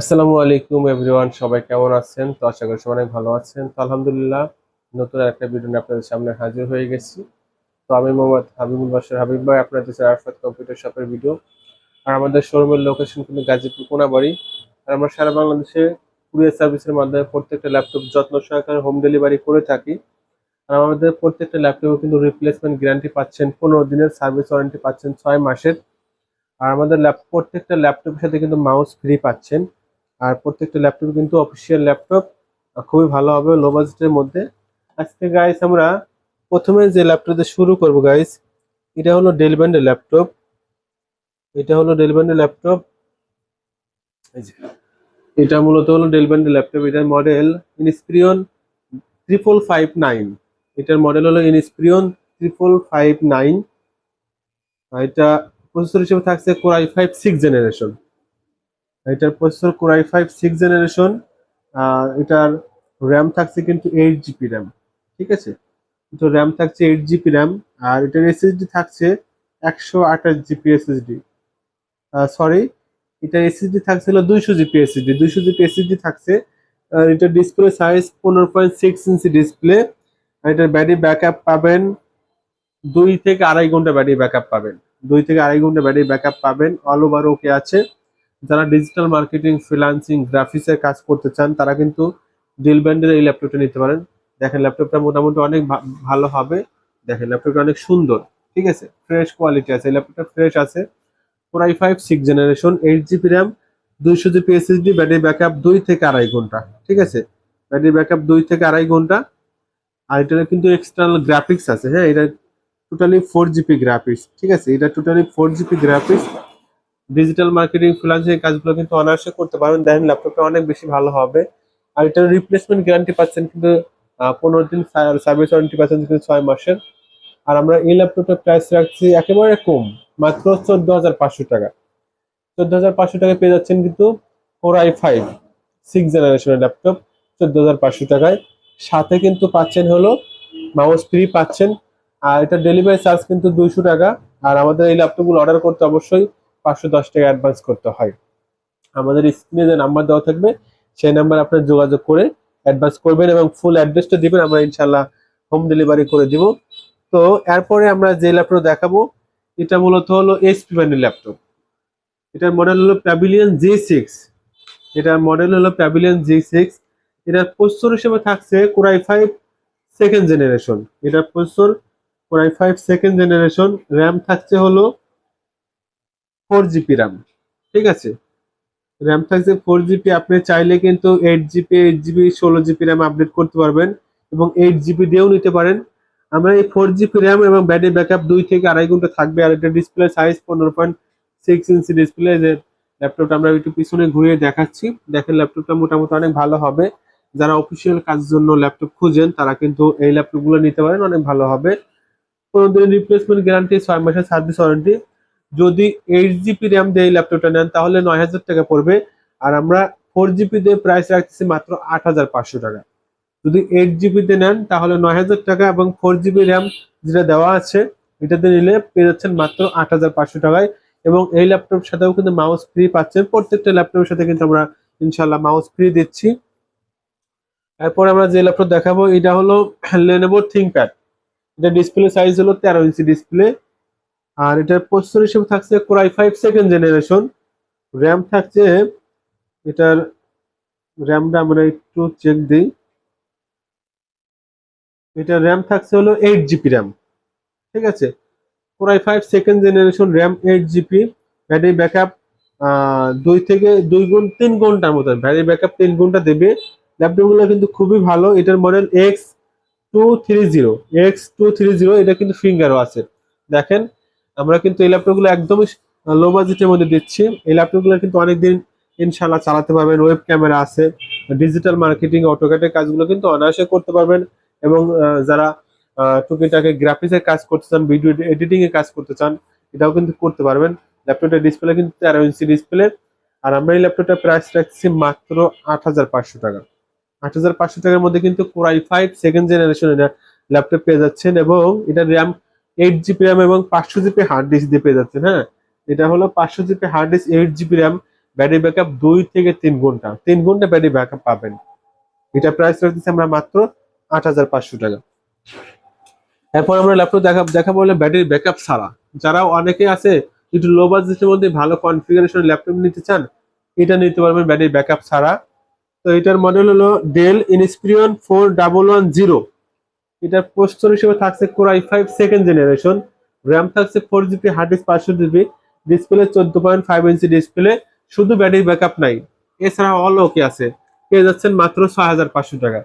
আসসালামু আলাইকুম এভরিওয়ান সবাই কেমন আছেন? তো আশা করি সবাই ভালো আছেন। তো আলহামদুলিল্লাহ, নতুন একটা ভিডিও নিয়ে আপনাদের সামনে হাজির হয়ে গেছি। তো আমি মোহাম্মদ হাবিবুল বাসার হাবিব ভাই আপনাদের সাথে আরফাত কম্পিউটার শপের ভিডিও আর আমাদের শোরুমের লোকেশন কিন্তু গাজীপুর কোনাবাড়ি। আর আমরা সারা বাংলাদেশে কুরিয়ার সার্ভিসের মাধ্যমে প্রত্যেকটা ল্যাপটপ যত্ন সহকারে হোম ডেলিভারি করে থাকি। আর আমাদের প্রত্যেকটা ল্যাপটপে কিন্তু রিপ্লেসমেন্ট গ্যারান্টি পাচ্ছেন, পনেরো দিনের সার্ভিস ওয়ারেন্টি পাচ্ছেন ছয় মাসের। আর আমাদের ল্যাপ প্রত্যেকটা ল্যাপটপের সাথে কিন্তু মাউস ফ্রি পাচ্ছেন। আর প্রত্যেকটা ল্যাপটপ কিন্তু অফিসিয়াল ল্যাপটপ খুবই ভালো হবে লো বাজেটের মধ্যে। আজকে গাইস আমরা প্রথমে যে ল্যাপটপ শুরু করব গাইস এটা হলো ডেলব্যান্ডের ল্যাপটপ এটা হলো ডেলব্যান্ডের ল্যাপটপ এটা মূলত হলো ডেলব্যান্ডের ল্যাপটপ এটার model Inspiron triple five nine এটার মডেল হলো ইনস্পিরিয়ন ট্রিপল ফাইভ নাইন এটা প্রসেসর হিসেবে থাকছে core i five six generation এটার processor core i five six generation এটার র্যাম থাকছে কিন্তু এইট জিবি র্যাম ঠিক আছে? তো র্যাম থাকছে এইট জিবি র্যাম আর এটার এসএসডি থাকছে একশো আঠাশ জিপি এসএসডি সরি এটার এসএসডি থাকছে দুইশো জিবি এসএসডি দুইশো জিবি এসএসডি থাকছে, আর এটার ডিসপ্লে সাইজ পনেরো পয়েন্ট সিক্স ইঞ্চি ডিসপ্লে আর এটার ব্যাটারি ব্যাকআপ পাবেন দুই থেকে আড়াই ঘণ্টা ব্যাটারি ব্যাকআপ পাবেন। দুই থেকে আড়াই ঘণ্টা ব্যাটারি ব্যাকআপ পাবেন অল ওভার ওকে আছে। যারা ডিজিটাল মার্কেটিং ফ্রিলান্সিং গ্রাফিক্সের কাজ করতে চান, তারা কিন্তু ডিল ব্যান্ডের এই ল্যাপটপটা নিতে পারেন। দেখেন ল্যাপটপটা মোটামুটি অনেক ভালো হবে। দেখেন ল্যাপটপটা অনেক সুন্দর। ঠিক আছে? ফ্রেশ কোয়ালিটি আছে। ল্যাপটপটা ফ্রেশ আছে। Four i five six generation eight GB RAM দুইশো জিবি এসএসডি ব্যাটারি ব্যাকআপ দুই থেকে আড়াই ঘণ্টা। ঠিক আছে? ব্যাটারি ব্যাকআপ দুই থেকে আড়াই ঘণ্টা। আর এটার কিন্তু এক্সটার্নাল গ্রাফিক্স আছে। হ্যাঁ? এটা টোটালি ফোর জিবি গ্রাফিক্স ঠিক আছে? এটা totally four GB graphics digital marketing freelancing কাজগুলো কিন্তু অনায়াসে করতে পারবেন। দেখেন ল্যাপটপটা অনেক বেশি ভালো হবে। আর এটার রিপ্লেসমেন্ট গ্যারান্টি পাচ্ছেন কিন্তু পনেরো দিন সার্ভিস ওয়ারেন্টি পাচ্ছেন কিন্তু ছয় মাসের। আর আমরা এই ল্যাপটপটার প্রাইস রাখছি একেবারে কম, মাত্র চোদ্দ হাজার পাঁচশো টাকা। চোদ্দ হাজার পাঁচশো টাকায় পেয়ে যাচ্ছেন কিন্তু ফোর আই ফাইভ সিক্স জেনারেশনের ল্যাপটপ চোদ্দ হাজার পাঁচশো টাকায়। সাথে কিন্তু পাচ্ছেন হলো মাউস ফ্রি পাচ্ছেন। আর এটা ডেলিভারি চার্জ কিন্তু দুইশো টাকা। আর আমাদের এই ল্যাপটপগুলো অর্ডার করতে অবশ্যই পাঁচশো দশ টাকা অ্যাডভান্স করতে হয়। আমাদের স্ক্রিনে যে নাম্বার দেওয়া থাকবে, সেই নাম্বার আপনার যোগাযোগ করে অ্যাডভান্স করবেন এবং ফুল অ্যাড্রেসটা দিবেন, আমরা ইনশাল্লাহ হোম ডেলিভারি করে দিব। তো এরপরে আমরা যে ল্যাপটপ দেখাবো, এটা মূলত হলো এইচপি ব্র্যান্ডের ল্যাপটপ এটার মডেল হলো প্যাভিলিয়ন জি সিক্স এটার মডেল হলো প্যাভিলিয়ন জি সিক্স এটার প্রসেসর হিসেবে থাকছে core i five second generation এটার processor core i five second generation RAM থাকছে হলো ফোর জিবি র্যাম, ঠিক আছে? র্যাম থাকছে ফোর জিবি, আপনি চাইলে কিন্তু এইট জিবি এইট জিবি, ষোলো জিবি র্যাম আপডেট করতে পারবেন এবং এইট জিবি দিয়েও নিতে পারেন। আমরা এই ফোর জিবি র্যাম এবং ব্যাটারি ব্যাকআপ দুই থেকে আড়াই ঘণ্টা থাকবে আর এটা ডিসপ্লে সাইজ পনেরো পয়েন্ট সিক্স ইঞ্চি ডিসপ্লে যে ল্যাপটপটা আমরা একটু পিছনে ঘুরিয়ে দেখাচ্ছি। দেখেন ল্যাপটপটা মোটামুটি অনেক ভালো হবে। যারা অফিসিয়াল কাজের জন্য ল্যাপটপ খুঁজেন, তারা কিন্তু এই ল্যাপটপগুলো নিতে পারেন, অনেক ভালো হবে। পনেরো দিনের রিপ্লেসমেন্ট গ্যারান্টি ছয় মাসের সার্ভিস ওয়ারেন্টি যদি এইট জিবি র্যাম দিয়ে এই ল্যাপটপটা নেন, তাহলে নয় হাজার টাকা পড়বে। আর আমরা ফোর জিবি দিয়ে প্রাইস রাখতেছি মাত্র আট হাজার পাঁচশো টাকা। যদি এইট জিবিতে নেন, তাহলে নয় হাজার টাকা এবং ফোর জিবি র্যাম যেটা দেওয়া আছে, এটাতে নিলে পেয়ে যাচ্ছেন মাত্র আট হাজার পাঁচশো টাকায়। এবং এই ল্যাপটপ সাথেও কিন্তু মাউস ফ্রি পাচ্ছেন। প্রত্যেকটা ল্যাপটপের সাথে কিন্তু আমরা ইনশাল্লাহ মাউস ফ্রি দিচ্ছি। এরপর আমরা যে ল্যাপটপ দেখাবো, এটা হলো লেনোভো থিংকপ্যাড এটা ডিসপ্লে সাইজ হলো তেরো ইঞ্চি ডিসপ্লে আর এটার প্রসেসর হিসেবে থাকছে core i five second generation RAM থাকছে, এটার র্যামটা আমরা একটু চেক দিই। এটার র্যাম থাকছে হলো এইট জিবি র্যাম ঠিক আছে? Core i five second generation RAM eight GB battery backup দুই থেকে দুই গুণ, তিন ঘণ্টার মতো। ব্যাটারি ব্যাকআপ তিন ঘণ্টা দেবে। ল্যাপটপগুলো কিন্তু খুবই ভালো। এটার model X two three zero X two three zero এটা কিন্তু ফিঙ্গারও আছে। দেখেন আমরা কিন্তু এই ল্যাপটপগুলো একদমই লো বাজেটের মধ্যে দিচ্ছি। এই ল্যাপটপগুলো কিন্তু অনেকদিন ইনশাল্লাহ চালাতে পারবেন। ওয়েব ক্যামেরা আছে ডিজিটাল মার্কেটিং অটোক্যাটের কাজগুলো কিন্তু অনায়াসে করতে পারবেন এবং যারা টুকিটাকে গ্রাফিক্সের কাজ করতে চান ভিডিও এডিটিং কাজ করতে চান, এটাও কিন্তু করতে পারবেন। ল্যাপটপের ডিসপ্লে কিন্তু তেরো ইঞ্চি ডিসপ্লে আর আমরা এই ল্যাপটপটার প্রাইস রাখছি মাত্র আট হাজার পাঁচশো টাকা। আট হাজার পাঁচশো টাকার মধ্যে কিন্তু core i five second generation laptop পেয়ে যাচ্ছেন এবং এটা র্যাম এইট জিবি র্যাম এবং পাঁচশো জিবি হার্ড ডিস্ক দিয়ে পেয়ে যাচ্ছেন হ্যাঁ? এটা হলো পাঁচশো GB hard disk eight GB RAM battery backup দুই থেকে তিন ঘণ্টা। তিন ঘণ্টা ব্যাটারি ব্যাকআপ পাবেন। এটা প্রাইস রাখতেছি আমরা মাত্র আট হাজার পাঁচশো টাকা। এরপর আমরা ল্যাপটপ দেখা দেখাবো হলে ব্যাটারি ব্যাকআপ ছাড়া। যারা অনেকে আছে, একটু লো বাজেটের মধ্যে ভালো কনফিগারেশন ল্যাপটপ নিতে চান, এটা নিতে পারবেন ব্যাটারি ব্যাকআপ ছাড়া। তো এটার মডেল হলো Dell Inspiron four double one zero এটার প্রস্তুর হিসেবে থাকছে core i five second generation RAM থাকছে ফোর জিবি হার্ড ডিস্ক পাঁচশো জিবি ডিসপ্লে চোদ্দ পয়েন্ট ফাইভ ইঞ্চি ডিসপ্লে শুধু ব্যাটারি ব্যাকআপ নাই। এছাড়া অল ওকে আছে। পেয়ে যাচ্ছেন মাত্র ছয় হাজার পাঁচশো টাকা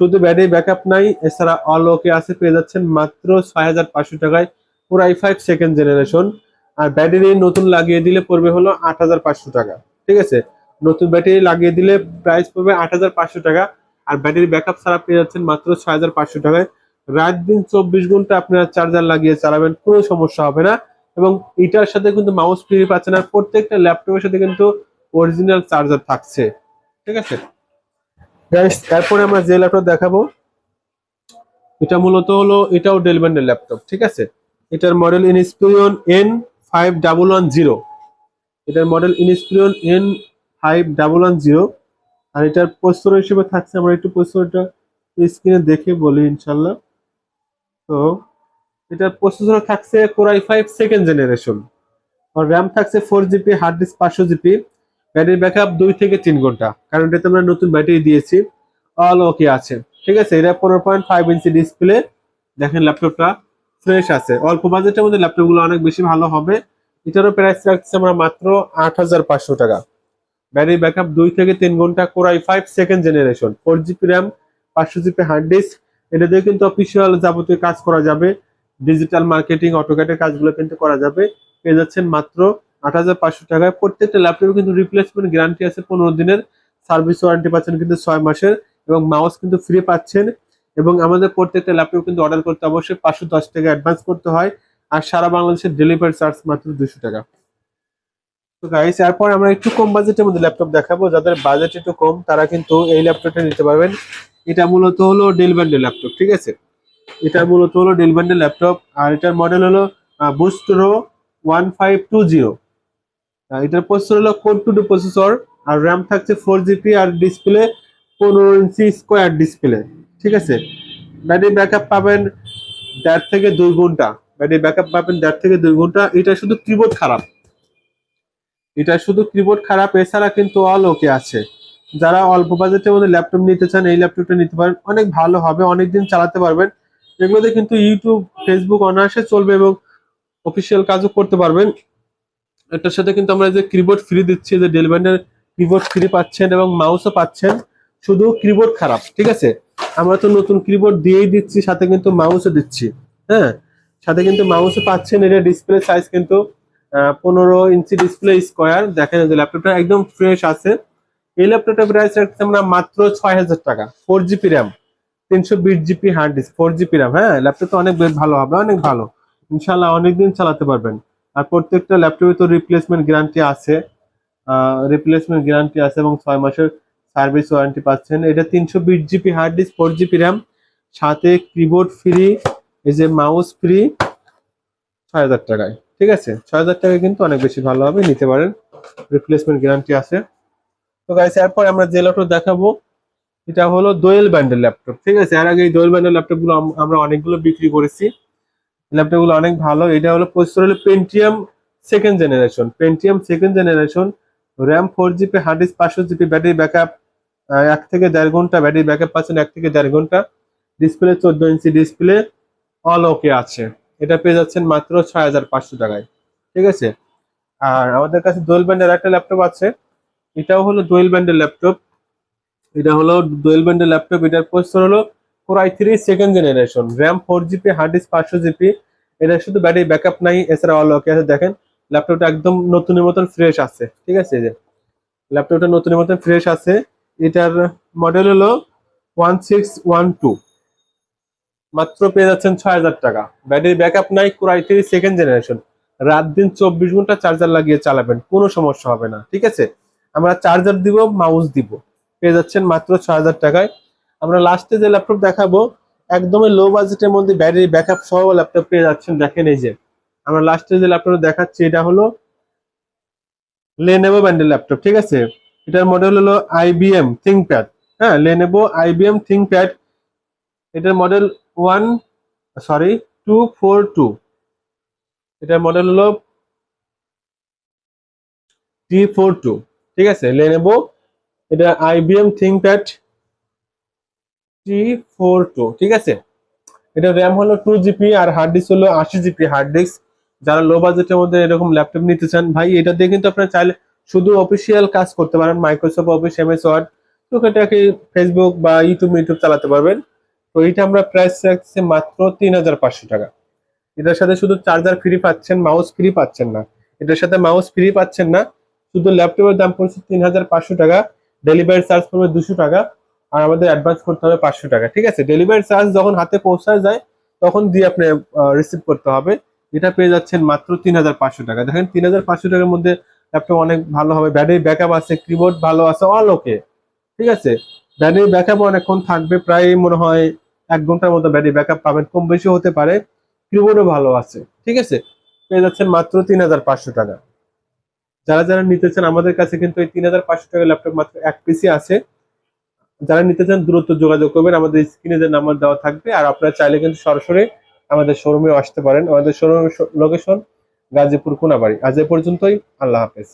শুধু ব্যাটারি ব্যাকআপ নাই, এছাড়া অল ওকে আছে। পেয়ে যাচ্ছেন মাত্র ছয় হাজার পাঁচশো টাকায় core i five second generation R battery নতুন লাগিয়ে দিলে পড়বে হলো আট হাজার পাঁচশো টাকা। ঠিক আছে? নতুন ব্যাটারি লাগিয়ে দিলে প্রাইস পড়বে আট হাজার পাঁচশো টাকা। আর ব্যাটারি ব্যাকআপ ছাড়া পেয়ে যাচ্ছেন মাত্র ছয় হাজার পাঁচশো টাকায়। রাত দিন চব্বিশ ঘণ্টা আপনারা চার্জার লাগিয়ে চালাবেন, কোনো সমস্যা হবে না। এবং এটার সাথে কিন্তু মাউস ফ্রি পাচ্ছেন আর প্রত্যেকটা ল্যাপটপের সাথে কিন্তু অরিজিনাল চার্জার থাকছে। ঠিক আছে? তারপরে আমরা যে ল্যাপটপ দেখাবো, এটা মূলত হলো, এটাও ডেল ল্যাপটপ ঠিক আছে? এটার model Inspiron N five double one zero এটার model Inspiron N five double one zero আর এটার প্রস্তর হিসেবে থাকছে, আমরা একটু প্রস্তরটা স্ক্রিনে দেখে বলি ইনশাল্লাহ তো এটার প্রসেসর থাকছে core i five second generation R RAM থাকছে ফোর জিবি হার্ড ডিস্ক পাঁচশো জিবি ব্যাটারি ব্যাক আপ দুই থেকে তিন ঘণ্টা। কারণ এটাতে আমরা নতুন ব্যাটারি দিয়েছি। অল ওকে আছে। ঠিক আছে, এটা পনেরো পয়েন্ট ফাইভ ইঞ্চি ডিসপ্লে দেখেন ল্যাপটপটা ফ্রেশ আছে। অল্প বাজেটের মধ্যে ল্যাপটপগুলো অনেক বেশি ভালো হবে। এটারও প্রাইস রাখছি আমরা মাত্র আট হাজার পাঁচশো টাকা। ব্যাটারি ব্যাকআপ দুই থেকে তিন ঘণ্টা core i five second generation four GB RAM পাঁচশো জিবি হার্ড ডিস্ক এটা দিয়ে কিন্তু অফিসিয়াল যাবতীয় কাজ করা যাবে। ডিজিটাল মার্কেটিং অটোক্যাটের কাজগুলো কিন্তু করা যাবে। পেয়ে যাচ্ছেন মাত্র আট হাজার পাঁচশো টাকায়। প্রত্যেকটা ল্যাপটপে কিন্তু রিপ্লেসমেন্ট গ্যারান্টি আছে পনেরো দিনের। সার্ভিস ওয়ারেন্টি পাচ্ছেন কিন্তু ছয় মাসের এবং মাউস কিন্তু ফ্রি পাচ্ছেন। এবং আমাদের প্রত্যেকটা ল্যাপটপ কিন্তু অর্ডার করতে অবশ্যই পাঁচশো দশ টাকা অ্যাডভান্স করতে হয়। আর সারা বাংলাদেশের ডেলিভারি চার্জ মাত্র দুশো টাকা। তো গাইস এরপর আমরা একটু কম বাজেটের মধ্যে ল্যাপটপ দেখাবো। যাদের বাজেট একটু কম, তারা কিন্তু এই ল্যাপটপটা নিতে পারবেন। এটা মূলত হলো ডেল ব্যান্ডের ল্যাপটপ ঠিক আছে? এটা মূলত হলো ডেল ব্যান্ডের ল্যাপটপ আর এটার মডেল হলো Vostro one five two zero. এটার প্রসেসর হলো কোর টু টু প্রসেসর আর র্যাম থাকছে ফোর জিবি, আর ডিসপ্লে পনেরো ইঞ্চি স্কোয়ার ডিসপ্লে ঠিক আছে? ব্যাটারি ব্যাকআপ পাবেন দেড় থেকে দুই ঘণ্টা। ব্যাটারি ব্যাকআপ পাবেন দেড় থেকে দুই ঘণ্টা। এটা শুধু কিবোর্ড খারাপ। এটা শুধু কিবোর্ড খারাপ, এছাড়া কিন্তু অল ওকে আছে। যারা অল্প বাজেটের মধ্যে ল্যাপটপ নিতে চান, এই ল্যাপটপটা নিতে পারেন। অনেক ভালো হবে অনেক দিন চালাতে পারবেন। এগুলোতে কিন্তু ইউটিউব ফেসবুক অনায়াসে চলবে এবং অফিসিয়াল কাজও করতে পারবেন। এটার সাথে কিন্তু আমরা যে কিবোর্ড ফ্রি দিচ্ছি, যে ডেল কিবোর্ড ফ্রি পাচ্ছেন এবং মাউসও পাচ্ছেন, শুধু কিবোর্ড খারাপ, ঠিক আছে? আমরা তো নতুন কিবোর্ড দিয়েই দিচ্ছি, সাথে কিন্তু মাউসও দিচ্ছি হ্যাঁ? সাথে কিন্তু মাউসও পাচ্ছেন, এটা ডিসপ্লে সাইজ কিন্তু পনেরো ইঞ্চি ডিসপ্লে স্কোয়ার দেখেন যে ল্যাপটপটা একদম ফ্রেশ আছে। এই ল্যাপটপটা প্রাইস রাখছি আমরা মাত্র ছয় হাজার টাকা। ফোর জিবি র্যাম তিনশো বিশ GB hard disk four GB RAM হ্যাঁ ল্যাপটপটা অনেক বেশ ভালো হবে, অনেক ভালো। ইনশাল্লাহ অনেকদিন চালাতে পারবেন। আর প্রত্যেকটা ল্যাপটপে তো রিপ্লেসমেন্ট গ্যারান্টি আছে। রিপ্লেসমেন্ট গ্যারান্টি আছে এবং ছয় মাসের সার্ভিস ওয়ারেন্টি পাচ্ছেন। এটা তিনশো বিশ GB hard disk four GB RAM সাথে কিবোর্ড ফ্রি এই যে মাউস ফ্রি ছয় হাজার টাকায়। ঠিক আছে? ছয় হাজার টাকা কিন্তু অনেক বেশি ভালো হবে, নিতে পারেন। রিপ্লেসমেন্ট গ্যারান্টি আছে। তো গাইস এরপর আমরা যে ল্যাপটপ দেখাবো, এটা হলো দোয়েল ব্যান্ডের ল্যাপটপ ঠিক আছে? এর আগে এই দোয়েল ব্যান্ডের ল্যাপটপগুলো আমরা অনেকগুলো বিক্রি করেছি। ল্যাপটপগুলো অনেক ভালো। এটা হলো প্রসেসর হলো Pentium second generation Pentium second generation RAM four GB hard disk পাঁচশো জিবি ব্যাটারি ব্যাকআপ এক থেকে দেড় ঘণ্টা ব্যাটারি ব্যাকআপ পাচ্ছেন এক থেকে দেড় ঘণ্টা। ডিসপ্লে চোদ্দ ইঞ্চি ডিসপ্লে অল ওকে আছে। এটা পেয়ে যাচ্ছেন মাত্র ছয় হাজার পাঁচশো টাকায়। ঠিক আছে? আর আমাদের কাছে দোয়েল ব্যান্ডের একটা ল্যাপটপ আছে। এটাও হলো দোয়েল ব্যান্ডের ল্যাপটপ এটা হলো দোয়েল ব্যান্ডের ল্যাপটপ এটার প্রসেসর হলো core I three second generation RAM four GB hard disk পাঁচশো জিবি এটা শুধু ব্যাটারি ব্যাকআপ নাই এছাড়া অল ওকে আছে। দেখেন ল্যাপটপটা একদম নতুনের মতন ফ্রেশ আছে। ঠিক আছে? যে ল্যাপটপটা নতুনের মতন ফ্রেশ আছে। এটার মডেল হলো ওয়ান সিক্স ওয়ান টু মাত্র পেয়ে যাচ্ছেন ছয় হাজার টাকা। ব্যাটারি ব্যাকআপ নাই কোর থ্রি সেকেন্ড জেনারেশন রাত দিন চব্বিশ ঘণ্টা চার্জার লাগিয়ে চালাবেন, কোনো সমস্যা হবে না, ঠিক আছে? আমরা চার্জার দিব মাউস দিব, পেয়ে যাচ্ছেন মাত্র ছয় হাজার টাকায়। আমরা লাস্টে যে ল্যাপটপ দেখাবো, একদমই লো বাজেটের মধ্যে ব্যাটারি ব্যাকআপ সহ ল্যাপটপ পেয়ে যাচ্ছেন, দেখেন এই যে। আমরা লাস্টে যে ল্যাপটপ দেখাচ্ছি, এটা হলো লেনেভো ব্যান্ডেল ল্যাপটপ ঠিক আছে? এটার মডেল হলো আইবিএম থিংপ্যাড হ্যাঁ? লেনেভো আইবিএম থিংপ্যাড এটার model one sorry two four two এটার মডেল হলো টি ফোর টু ঠিক আছে লেনেবো এটা IBM ThinkPad T four two ঠিক আছে? এটা র্যাম হলো টু জিবি আর হার্ড ডিস্ক হলো আশি জিবি হার্ড ডিস্ক যারা লো বাজেটের মধ্যে এরকম ল্যাপটপ নিতে চান, ভাই, এটা দিয়ে কিন্তু আপনারা চাইলে শুধু অফিসিয়াল কাজ করতে পারেন মাইক্রোসফট অফিস এমএস ওয়ার্ড তো এটাকে ফেসবুক বা ইউটিউব ইউটিউব চালাতে পারবেন। তো এটা আমরা প্রাইস রাখছি মাত্র তিন হাজার পাঁচশো টাকা। এটার সাথে শুধু চার্জার ফ্রি পাচ্ছেন মাউস ফ্রি পাচ্ছেন না। এটার সাথে মাউস ফ্রি পাচ্ছেন না, শুধু ল্যাপটপের দাম পড়ছে তিন হাজার পাঁচশো টাকা ডেলিভারি চার্জ পড়বে দুশো টাকা, আর আমাদের অ্যাডভান্স করতে হবে পাঁচশো টাকা। ঠিক আছে? ডেলিভারি চার্জ যখন হাতে পৌঁছায় যায়, তখন দিয়ে আপনি রিসিভ করতে হবে। এটা পেয়ে যাচ্ছেন মাত্র তিন হাজার পাঁচশো টাকা। দেখেন তিন হাজার পাঁচশো টাকার মধ্যে ল্যাপটপ অনেক ভালো হবে। ব্যাটারি ব্যাকআপ আছে কিবোর্ড ভালো আছে অল ওকে ঠিক আছে? ব্যাটারি ব্যাকআপ অনেকক্ষণ থাকবে, প্রায় মনে হয় এক ঘণ্টার মতো ব্যাটারি ব্যাকআপ পাবেন, কম বেশি হতে পারে, কিবোর্ডও ভালো আছে, ঠিক আছে? পেয়ে যাচ্ছেন মাত্র তিন হাজার পাঁচশো টাকা। যারা যারা নিতে চান, আমাদের কাছে কিন্তু এই তিন হাজার পাঁচশো টাকা ল্যাপটপ মাত্র এক পিসি আছে। যারা নিতে চান, দ্রুত যোগাযোগ করবেন। আমাদের স্ক্রিনে যে নাম্বার দেওয়া থাকবে, আর আপনারা চাইলে কিন্তু সরাসরি আমাদের শোরুমে আসতে পারেন। আমাদের শোরুম লোকেশন গাজীপুর কোনাবাড়ি আজ এ পর্যন্তই, আল্লাহ হাফেজ।